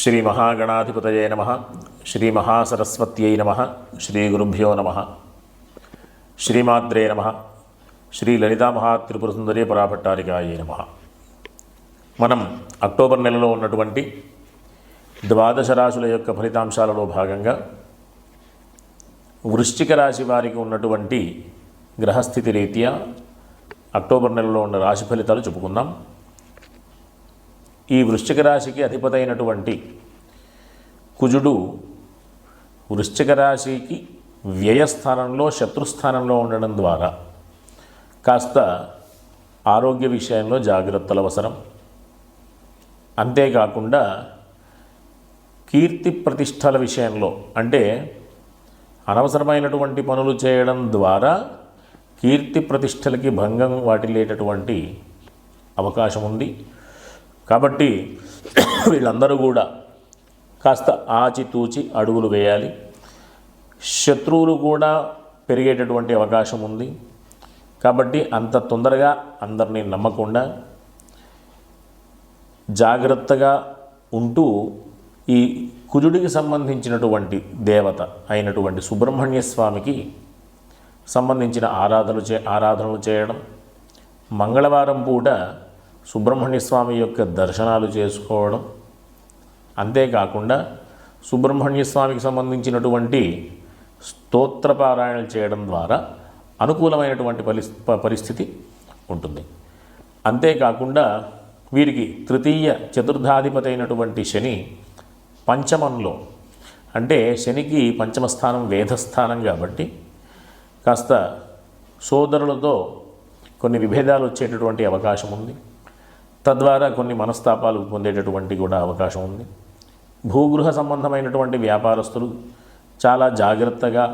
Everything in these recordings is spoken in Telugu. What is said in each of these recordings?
శ్రీ మహాగణాధిపతయే నమ. శ్రీ మహాసరస్వత్యై నమ. శ్రీ గురుభ్యో నమ. శ్రీమాద్రే నమ. శ్రీ లలితా సుందరి పరాభట్టారికాయే నమ. మనం అక్టోబర్ నెలలో ఉన్నటువంటి ద్వాదశ రాశుల యొక్క ఫలితాంశాలలో భాగంగా వృశ్చిక రాశి వారికి ఉన్నటువంటి గ్రహస్థితి రీత్యా అక్టోబర్ నెలలో ఉన్న రాశి ఫలితాలు చెప్పుకుందాం. ఈ వృశ్చిక రాశికి అధిపతైనటువంటి కుజుడు వృశ్చిక రాశికి వ్యయస్థానంలో శత్రుస్థానంలో ఉండడం ద్వారా కాస్త ఆరోగ్య విషయంలో జాగ్రత్తలు అవసరం. అంతేకాకుండా కీర్తి ప్రతిష్టల విషయంలో అంటే అనవసరమైనటువంటి పనులు చేయడం ద్వారా కీర్తి ప్రతిష్టలకి భంగం వాటిల్లేటటువంటి అవకాశం ఉంది. కాబట్టి వీళ్ళందరూ కూడా కాస్త ఆచితూచి అడుగులు వేయాలి. శత్రువులు కూడా పెరిగేటటువంటి అవకాశం ఉంది. కాబట్టి అంత తొందరగా అందరినీ నమ్మకుండా జాగ్రత్తగా ఉంటూ ఈ కుజుడికి సంబంధించినటువంటి దేవత అయినటువంటి సుబ్రహ్మణ్య స్వామికి సంబంధించిన ఆరాధనలు చే ఆరాధనలు చేయడం. మంగళవారం పూట సుబ్రహ్మణ్య స్వామి యొక్క దర్శనాలు చేసుకోవడం. అంతేకాకుండా సుబ్రహ్మణ్య స్వామికి సంబంధించినటువంటి స్తోత్రపారాయణలు చేయడం ద్వారా అనుకూలమైనటువంటి పరి పరిస్థితి ఉంటుంది. అంతేకాకుండా వీరికి తృతీయ చతుర్థాధిపతి అయినటువంటి శని పంచమంలో అంటే శనికి పంచమ స్థానం వేధస్థానం కాబట్టి కాస్త సోదరులతో కొన్ని విభేదాలు వచ్చేటటువంటి అవకాశం ఉంది. తద్వారా కొన్ని మనస్తాపాలు పొందేటటువంటి కూడా అవకాశం ఉంది. భూగృహ సంబంధమైనటువంటి వ్యాపారస్తులు చాలా జాగ్రత్తగా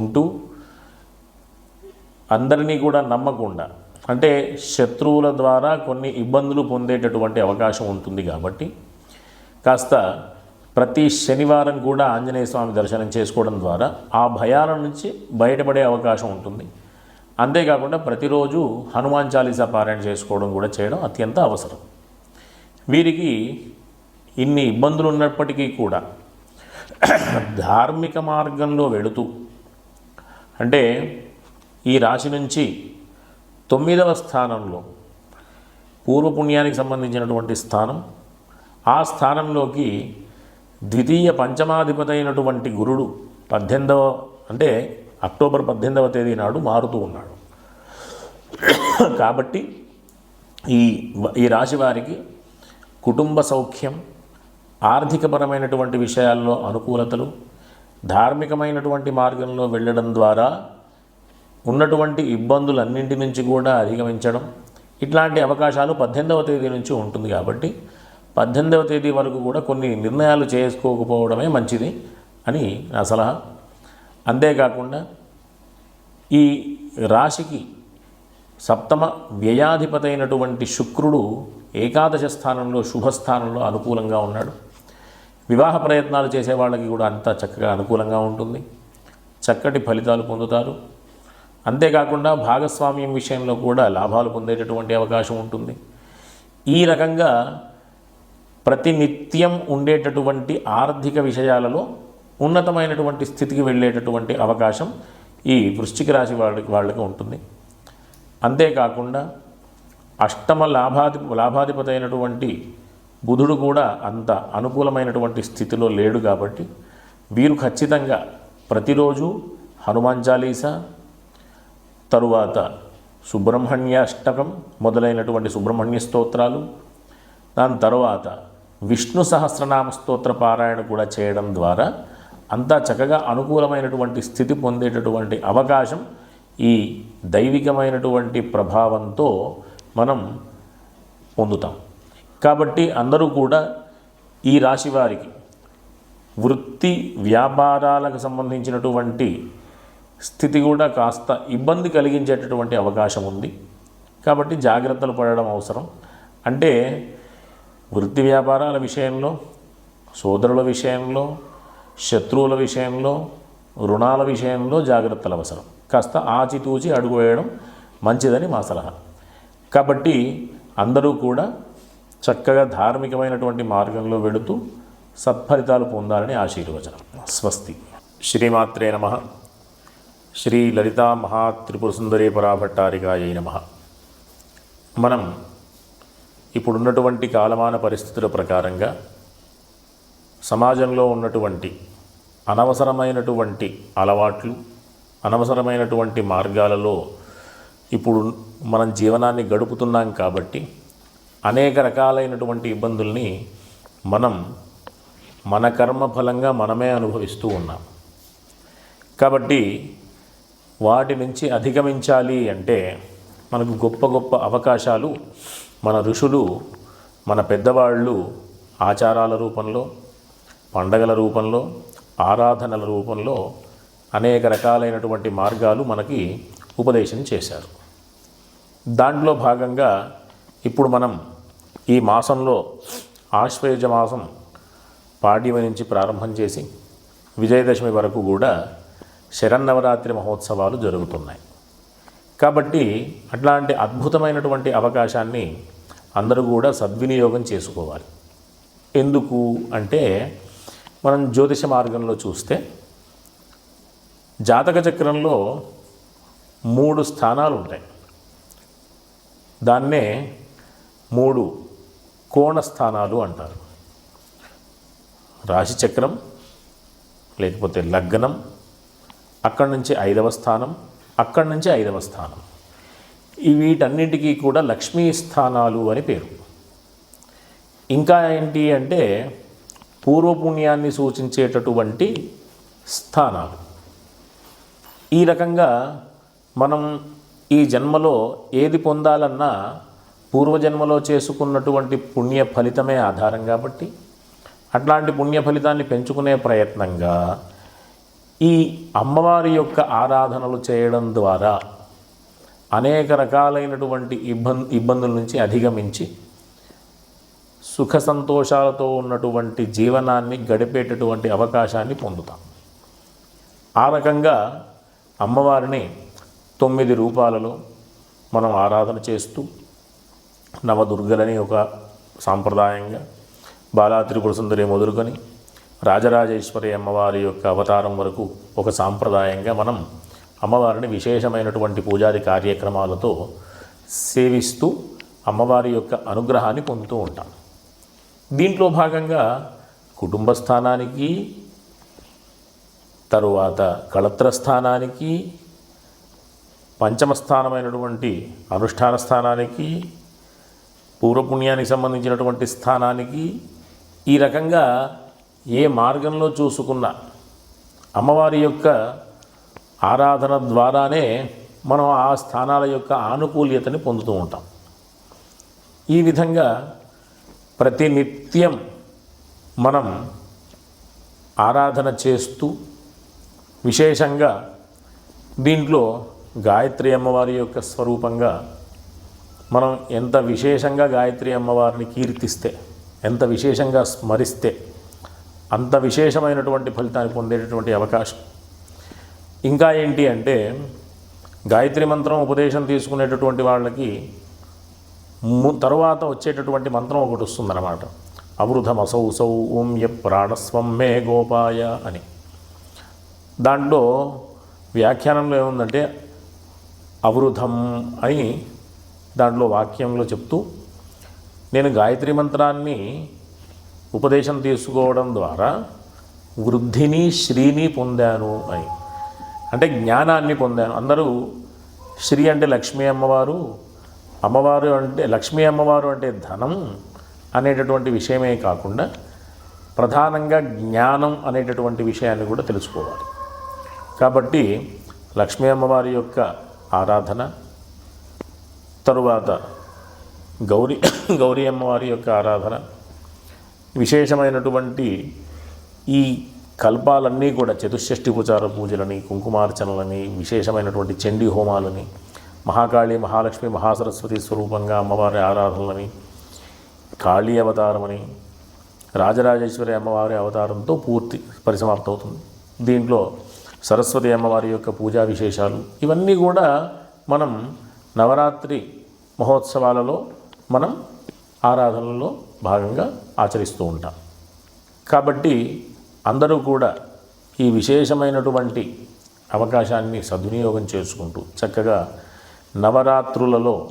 ఉంటూ అందరినీ కూడా నమ్మకుండా అంటే శత్రువుల ద్వారా కొన్ని ఇబ్బందులు పొందేటటువంటి అవకాశం ఉంటుంది కాబట్టి కాస్త ప్రతి శనివారం కూడా ఆంజనేయ స్వామి దర్శనం చేసుకోవడం ద్వారా ఆ భయాల నుంచి బయటపడే అవకాశం ఉంటుంది. అంతేకాకుండా ప్రతిరోజు హనుమాన్ చాలీసా పారాయణ చేసుకోవడం కూడా చేయడం అత్యంత అవసరం. వీరికి ఇన్ని ఇబ్బందులు ఉన్నప్పటికీ కూడా ధార్మిక మార్గంలో వెళుతూ అంటే ఈ రాశి నుంచి తొమ్మిదవ స్థానంలో పూర్వపుణ్యానికి సంబంధించినటువంటి స్థానం ఆ స్థానంలోకి ద్వితీయ పంచమాధిపతి అయినటువంటి గురుడు పద్దెనిమిదవ అంటే అక్టోబర్ పద్దెనిమిదవ తేదీ నాడు మారుతూ ఉన్నాడు. కాబట్టి ఈ ఈ రాశి వారికి కుటుంబ సౌఖ్యం ఆర్థికపరమైనటువంటి విషయాల్లో అనుకూలతలు ధార్మికమైనటువంటి మార్గంలో వెళ్ళడం ద్వారా ఉన్నటువంటి ఇబ్బందులన్నింటి నుంచి కూడా అధిగమించడం ఇట్లాంటి అవకాశాలు పద్దెనిమిదవ తేదీ నుంచి ఉంటుంది కాబట్టి పద్దెనిమిదవ తేదీ వరకు కూడా కొన్ని నిర్ణయాలు చేసుకోకపోవడమే మంచిది అని నా సలహా. అంతేకాకుండా ఈ రాశికి సప్తమ వ్యయాధిపతి అయినటువంటి శుక్రుడు ఏకాదశ స్థానంలో శుభస్థానంలో అనుకూలంగా ఉన్నాడు. వివాహ ప్రయత్నాలు చేసే వాళ్ళకి కూడా అంతా చక్కగా అనుకూలంగా ఉంటుంది. చక్కటి ఫలితాలు పొందుతారు. అంతేకాకుండా భాగస్వామ్యం విషయంలో కూడా లాభాలు పొందేటటువంటి అవకాశం ఉంటుంది. ఈ రకంగా ప్రతినిత్యం ఉండేటటువంటి ఆర్థిక విషయాలలో ఉన్నతమైనటువంటి స్థితికి వెళ్ళేటటువంటి అవకాశం ఈ వృశ్చిక రాశి వాళ్ళకి వాళ్ళకి ఉంటుంది. అంతేకాకుండా అష్టమ లాభాధి లాభాధిపతి అయినటువంటి బుధుడు కూడా అంత అనుకూలమైనటువంటి స్థితిలో లేడు కాబట్టి వీరు ఖచ్చితంగా ప్రతిరోజు హనుమాన్ చాలీసా తరువాత సుబ్రహ్మణ్య అష్టకం మొదలైనటువంటి సుబ్రహ్మణ్య స్తోత్రాలు దాని తర్వాత విష్ణు సహస్రనామ స్తోత్ర పారాయణ కూడా చేయడం ద్వారా అంతా చక్కగా అనుకూలమైనటువంటి స్థితి పొందేటటువంటి అవకాశం ఈ దైవికమైనటువంటి ప్రభావంతో మనం పొందుతాం. కాబట్టి అందరూ కూడా ఈ రాశి వారికి వృత్తి వ్యాపారాలకు సంబంధించినటువంటి స్థితి కూడా కాస్త ఇబ్బంది కలిగించేటటువంటి అవకాశం ఉంది. కాబట్టి జాగ్రత్తలు పడడం అవసరం. అంటే వృత్తి వ్యాపారాల విషయంలో సోదరుల విషయంలో శత్రువుల విషయంలో రుణాల విషయంలో జాగ్రత్తలు అవసరం. కాస్త ఆచితూచి అడుగు వేయడం మంచిదని మా సలహా. కాబట్టి అందరూ కూడా చక్కగా ధార్మికమైనటువంటి మార్గంలో వెళుతూ సత్ఫలితాలు పొందాలని ఆశీర్వచనం. స్వస్తి. శ్రీమాత్రే నమ. శ్రీ లలితా మహాత్రిపుర సుందరీ పరాభట్టారికాయ నమ. మనం ఇప్పుడున్నటువంటి కాలమాన పరిస్థితుల ప్రకారంగా సమాజంలో ఉన్నటువంటి అనవసరమైనటువంటి అలవాట్లు అనవసరమైనటువంటి మార్గాలలో ఇప్పుడు మనం జీవనాన్ని గడుపుతున్నాం కాబట్టి అనేక రకాలైనటువంటి ఇబ్బందుల్ని మనం మన కర్మ ఫలంగా మనమే అనుభవిస్తూ ఉన్నాం. కాబట్టి వాటి నుంచి అధిగమించాలి అంటే మనకు గొప్ప గొప్ప అవకాశాలు మన ఋషులు మన పెద్దవాళ్ళు ఆచారాల రూపంలో పండగల రూపంలో ఆరాధనల రూపంలో అనేక రకాలైనటువంటి మార్గాలు మనకి ఉపదేశం చేశారు. దాంట్లో భాగంగా ఇప్పుడు మనం ఈ మాసంలో ఆశ్వయుజ మాసం పాడ్యమి నుంచి ప్రారంభం చేసి విజయదశమి వరకు కూడా శరన్నవరాత్రి మహోత్సవాలు జరుగుతున్నాయి. కాబట్టి అట్లాంటి అద్భుతమైనటువంటి అవకాశాన్ని అందరూ కూడా సద్వినియోగం చేసుకోవాలి. ఎందుకు అంటే మనం జ్యోతిష మార్గంలో చూస్తే జాతక చక్రంలో మూడు స్థానాలు ఉంటాయి దాన్నే మూడు కోణ స్థానాలు అంటారు. రాశి చక్రం లేకపోతే లగ్నం అక్కడి నుంచి ఐదవ స్థానం అక్కడి నుంచి ఐదవ స్థానం. వీటన్నింటికీ వీటన్నిటికీ కూడా లక్ష్మీ స్థానాలు అని పేరు. ఇంకా ఏంటి అంటే పూర్వపుణ్యాన్ని సూచించేటటువంటి స్థానాలు. ఈ రకంగా మనం ఈ జన్మలో ఏది పొందాలన్నా పూర్వజన్మలో చేసుకున్నటువంటి పుణ్య ఫలితమే ఆధారం కాబట్టి అట్లాంటి పుణ్య ఫలితాన్ని పెంచుకునే ప్రయత్నంగా ఈ అమ్మవారి యొక్క ఆరాధనలు చేయడం ద్వారా అనేక రకాలైనటువంటి ఇబ్బంది ఇబ్బందుల నుంచి అధిగమించి సుఖ సంతోషాలతో ఉన్నటువంటి జీవనాన్ని గడిపేటటువంటి అవకాశాన్ని పొందుతాం. ఆ రకంగా అమ్మవారిని తొమ్మిది రూపాలలో మనం ఆరాధన చేస్తూ నవదుర్గలని ఒక సాంప్రదాయంగా బాలా త్రిపుర సుందరి మొదలుకొని రాజరాజేశ్వరి అమ్మవారి యొక్క అవతారం వరకు ఒక సాంప్రదాయంగా మనం అమ్మవారిని విశేషమైనటువంటి పూజాది కార్యక్రమాలతో సేవిస్తూ అమ్మవారి యొక్క అనుగ్రహాన్ని పొందుతూ ఉంటాం. దీంట్లో భాగంగా కుటుంబ స్థానానికి తరువాత కళత్ర స్థానానికి పంచమ స్థానమైనటువంటి అనుష్ఠాన స్థానానికి పూర్వపుణ్యానికి సంబంధించినటువంటి స్థానానికి ఈ రకంగా ఏ మార్గంలో చూసుకున్నా అమ్మవారి యొక్క ఆరాధన ద్వారానే మనం ఆ స్థానాల యొక్క ఆనుకూల్యతని పొందుతూ ఉంటాం. ఈ విధంగా ప్రతినిత్యం మనం ఆరాధన చేస్తూ విశేషంగా దీంట్లో గాయత్రి అమ్మవారి యొక్క స్వరూపంగా మనం ఎంత విశేషంగా గాయత్రి అమ్మవారిని కీర్తిస్తే ఎంత విశేషంగా స్మరిస్తే అంత విశేషమైనటువంటి ఫలితాన్ని పొందేటటువంటి అవకాశం. ఇంకా ఏంటి అంటే గాయత్రి మంత్రం ఉపదేశం తీసుకునేటటువంటి వాళ్ళకి తరువాత వచ్చేటటువంటి మంత్రం ఒకటి వస్తుందన్నమాట. అవృధమసౌ సౌ ఓం య ప్రాణస్వం మే గోపాయ అని. దాంట్లో వ్యాఖ్యానంలో ఏముందంటే అవృధం అని దాంట్లో వాక్యంలో చెప్తూ నేను గాయత్రి మంత్రాన్ని ఉపదేశం తీసుకోవడం ద్వారా వృద్ధిని శ్రీని పొందాను అని. అంటే జ్ఞానాన్ని పొందాను. అందరూ శ్రీ అంటే లక్ష్మీ అమ్మవారు అమ్మవారు అంటే లక్ష్మీ అమ్మవారు అంటే ధనం అనేటటువంటి విషయమే కాకుండా ప్రధానంగా జ్ఞానం అనేటటువంటి విషయాన్ని కూడా తెలుసుకోవాలి. కాబట్టి లక్ష్మీ అమ్మవారి యొక్క ఆరాధన తరువాత గౌరీ గౌరీ అమ్మవారి యొక్క ఆరాధన విశేషమైనటువంటి ఈ కల్పాలన్నీ కూడా చతుషష్ఠి ఉపచార పూజలని కుంకుమార్చనలని విశేషమైనటువంటి చండీ హోమాలని మహాకాళి మహాలక్ష్మి మహాసరస్వతి స్వరూపంగా అమ్మవారి ఆరాధనలని కాళీ అవతారమని రాజరాజేశ్వరి అమ్మవారి అవతారంతో పూర్తి పరిసమాప్తవుతుంది దీంట్లో సరస్వతి అమ్మవారి యొక్క పూజా విశేషాలు ఇవన్నీ కూడా మనం నవరాత్రి మహోత్సవాలలో మనం ఆరాధనలో భాగంగా ఆచరిస్తూ ఉంటాం. కాబట్టి అందరూ కూడా ఈ విశేషమైనటువంటి అవకాశాన్ని సద్వినియోగం చేసుకుంటూ చక్కగా నవరాత్రులలో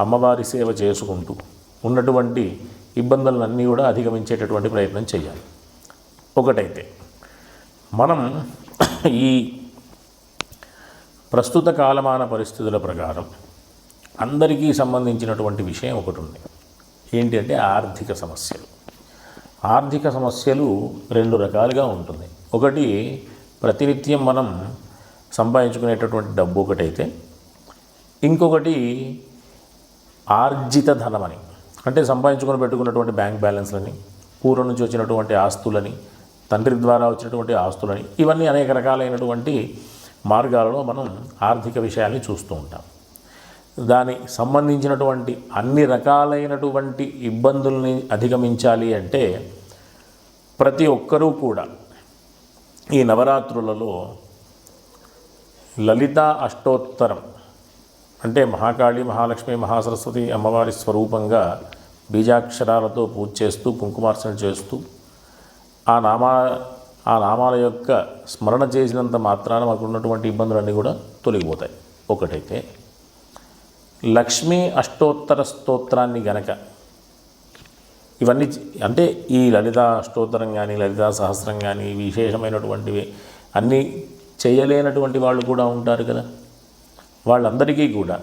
అమ్మవారి సేవ చేసుకుంటూ ఉన్నటువంటి ఇబ్బందులన్నీ కూడా అధిగమించేటటువంటి ప్రయత్నం చేయాలి. ఒకటైతే మనం ఈ ప్రస్తుత కాలమాన పరిస్థితుల ప్రకారం అందరికీ సంబంధించినటువంటి విషయం ఒకటి ఉంది. ఏంటి అంటే ఆర్థిక సమస్యలు. ఆర్థిక సమస్యలు రెండు రకాలుగా ఉంటుంది. ఒకటి ప్రతినిత్యం మనం సంపాదించుకునేటటువంటి డబ్బు ఒకటైతే ఇంకొకటి ఆర్జిత ధనమని. అంటే సంపాదించుకొని పెట్టుకున్నటువంటి బ్యాంక్ బ్యాలెన్స్లని పూర్వం నుంచి వచ్చినటువంటి ఆస్తులని తండ్రి ద్వారా వచ్చినటువంటి ఆస్తులని ఇవన్నీ అనేక రకాలైనటువంటి మార్గాలలో మనం ఆర్థిక విషయాల్ని చూస్తూ ఉంటాం. దాని సంబంధించినటువంటి అన్ని రకాలైనటువంటి ఇబ్బందుల్ని అధిగమించాలి అంటే ప్రతి ఒక్కరూ కూడా ఈ నవరాత్రులలో లలిత అష్టోత్తరం అంటే మహాకాళి మహాలక్ష్మి మహాసరస్వతి అమ్మవారి స్వరూపంగా బీజాక్షరాలతో పూజ చేస్తూ కుంకుమార్చన చేస్తూ ఆ నామా ఆ నామాల యొక్క స్మరణ చేసినంత మాత్రాన మాకు ఉన్నటువంటి ఇబ్బందులన్నీ కూడా తొలగిపోతాయి. ఒకటైతే లక్ష్మీ అష్టోత్తర స్తోత్రాన్ని గనక ఇవన్నీ అంటే ఈ లలిత అష్టోత్తరం కానీ లలితా సహస్రం కానీ విశేషమైనటువంటివి అన్నీ చేయలేనటువంటి వాళ్ళు కూడా ఉంటారు కదా. వాళ్ళందరికీ కూడా.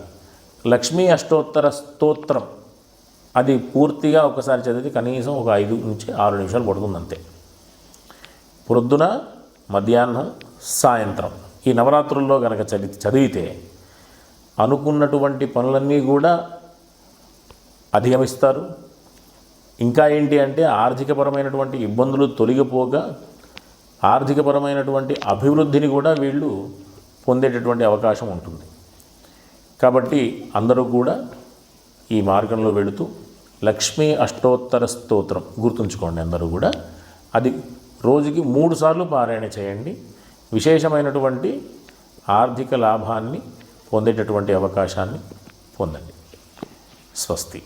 లక్ష్మీ అష్టోత్తర స్తోత్రం. అది పూర్తిగా ఒకసారి చదివితే కనీసం ఒక ఐదు నుంచి ఆరు నిమిషాలు పడుతుంది అంతే ప్రొద్దున మధ్యాహ్నం సాయంత్రం. ఈ నవరాత్రుల్లో కనుక చదివి చదివితే అనుకున్నటువంటి పనులన్నీ కూడా అధిగమిస్తారు. ఇంకా ఏంటి అంటే ఆర్థికపరమైనటువంటి ఇబ్బందులు తొలగిపోగా ఆర్థికపరమైనటువంటి అభివృద్ధిని కూడా వీళ్ళు పొందేటటువంటి అవకాశం ఉంటుంది. కాబట్టి అందరూ కూడా ఈ మార్గంలో వెళుతూ లక్ష్మీ అష్టోత్తర స్తోత్రం గుర్తుంచుకోండి అందరూ కూడా. అది రోజుకి మూడు సార్లు పారాయణ చేయండి. విశేషమైనటువంటి ఆర్థిక లాభాన్ని పొందేటటువంటి అవకాశాన్ని పొందండి. స్వస్తి.